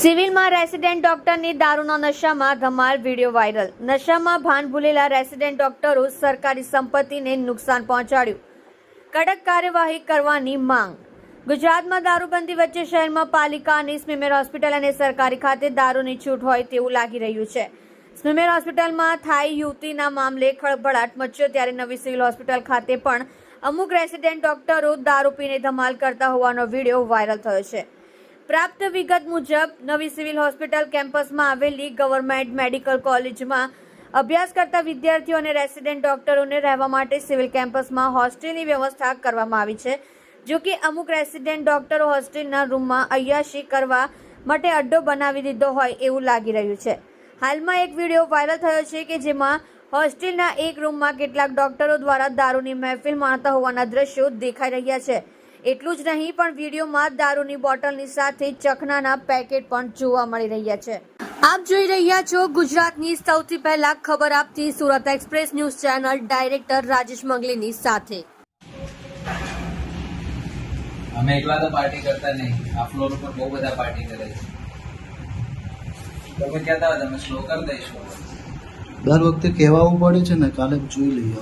સિવિલમાં રેસિડેન્ટ ડોક્ટરની દારૂના નશામાં ધમાલ, વીડિયો વાયરલ. નશામાં ભાન ભૂલેલા રેસિડેન્ટ ડોક્ટરો સરકારી સંપત્તિને નુકસાન પહોંચાડ્યું. કડક કાર્યવાહી કરવાની માંગ. ગુજરાતમાં દારૂબંધી વચ્ચે શહેરમાં પાલિકાની સ્મીમેર હોસ્પિટલ અને સરકારી ખાતે દારૂની છૂટ હોય તેવું લાગી રહ્યું છે. સ્મીમેર હોસ્પિટલમાં થાઈ યુવતીના મામલે ખળભળાટ મચ્યો ત્યારે નવી સિવિલ હોસ્પિટલ ખાતે પણ અમુક રેસિડેન્ટ ડોક્ટરો દારૂ પીને ધમાલ કરતા હોવાનો વીડિયો વાયરલ થયો છે. પ્રાપ્ત વિગત મુજબ, નવી સિવિલ હોસ્પિટલ કેમ્પસમાં આવેલી ગવર્મેન્ટ મેડિકલ કોલેજમાં અભ્યાસ કરતા વિદ્યાર્થીઓ અને રેસિડેન્ટ ડોક્ટરોને રહેવા માટે સિવિલ કેમ્પસમાં હોસ્ટેલની વ્યવસ્થા કરવામાં આવી છે. જો કે અમુક રેસિડેન્ટ ડોક્ટરો હોસ્ટેલના રૂમમાં અય્યાશી કરવા માટે અડ્ડો બનાવી દીધો હોય એવું લાગી રહ્યું છે. હાલમાં એક વીડિયો વાયરલ થયો છે કે જેમાં હોસ્ટેલના એક રૂમમાં કેટલાક ડોક્ટરો દ્વારા દારૂની મહેફિલ માણતા હોવાના દ્રશ્યો દેખાઈ રહ્યા છે. એટલું જ નહીં પણ વિડીયોમાં દારૂની બોટલની સાથે ચખનાના પેકેટ પણ જોવા મળી રહ્યા છે. આપ જોઈ રહ્યા છો ગુજરાતની સૌથી પહેલા ખબર આપતી Surat express news channel director Rajesh મંગલીની સાથે. અમે એકલા તો પાર્ટી કરતા નહીં. આ ફ્લોર ઉપર બહુ બધા પાર્ટી કરે છે. તમે કહેતા હતા તમે સ્લો કરી દઈશું. દર વખતે કહેવાવું પડે છે ને કાલે જોઈ લઈએ.